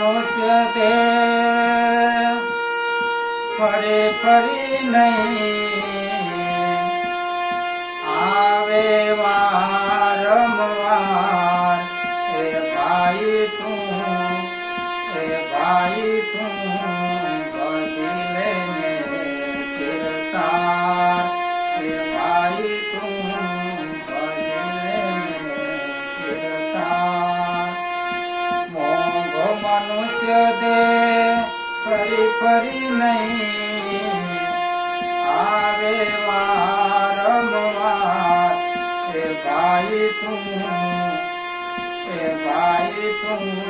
મનુષ્ય દેહ ફરી ફરી નહીં આવે વારંવાર એ ભાઈ તું એ ભાઈ તું દે ફરી ફરી નહીં. આવે વારંવાર એ ભાઈ તું ભાઈ તું.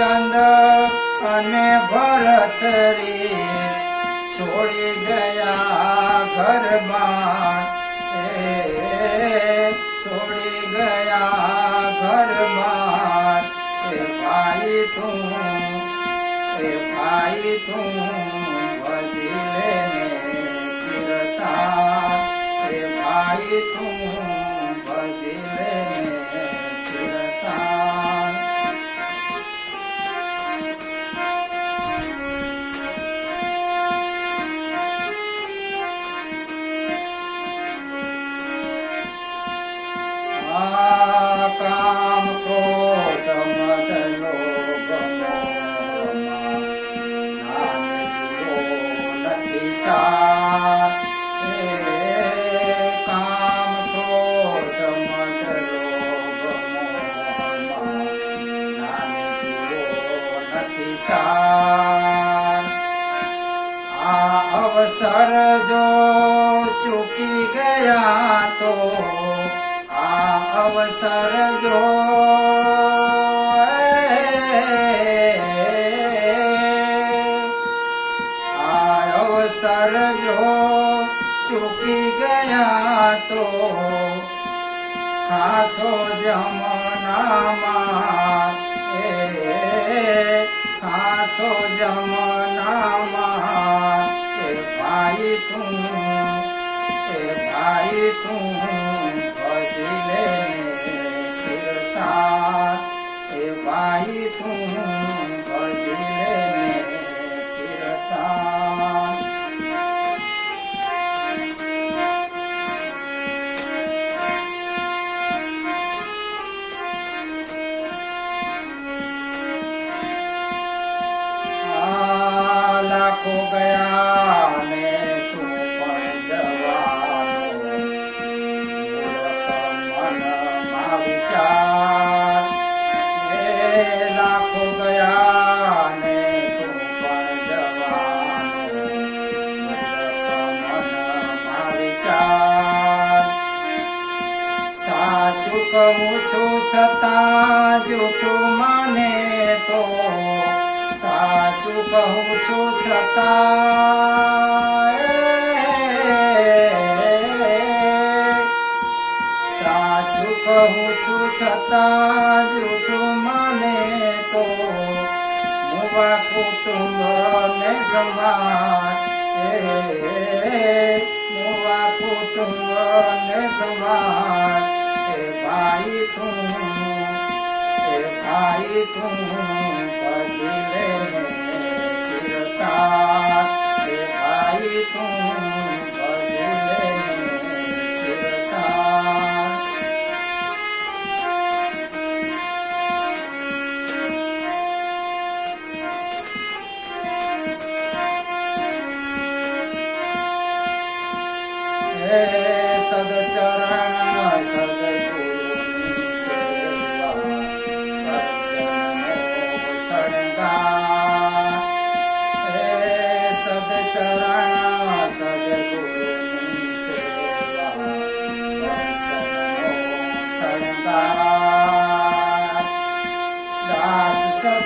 ચંદ અને ભરત રે છોડી ગયા ઘરમાં. છોડી ગયા ઘરમાં. ભાઈ તું ભાઈ તું ભજી લેને ભાઈ તું અવસર જો ચૂકી ગયા તો અવસર જો આ અવસર જો ચૂકી ગયા તો ખાસો જમનામાં ખાસો જમનામાં ભાઈ તું ભાઈ તું ભજી એ ભાઈ કહું છું છતાં જૂઠું માને તો સાચું કહું છું છતાં સાચું કહું છું છતાં જૂઠું માને તો મુવા કુટુંબ ને સમાન એ મુવા કુટુંબ ને સમાન એ ભાઈ તું, એ ભાઈ તું ભજી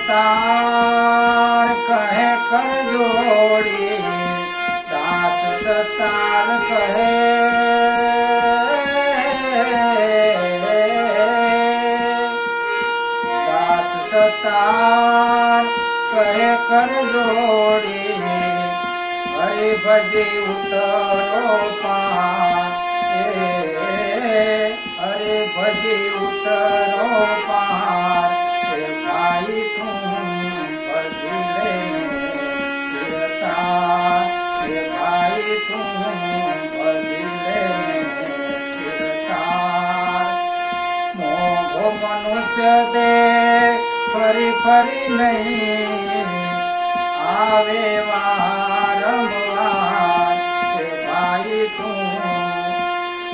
સતાર કહે કર જોડી દાસ સતાર કહે કર જોડી હરે ભજે ઉતરો પાર. હરે ભજે ઉતરો પાર. ભાઈ તું ભજી લે ભાઈ તું ભજી લે મોઘો મનુષ્ય દે, ફરી ફરી નહીં આવે વારંવાર. કે ભાઈ તું,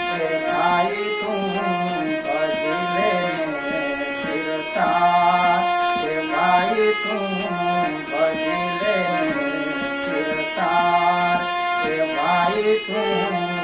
કે ભાઈ તું ભજી લે ફિરતા કે ભાઈ તું ભજી લે ફિરતા કે ભાઈ તું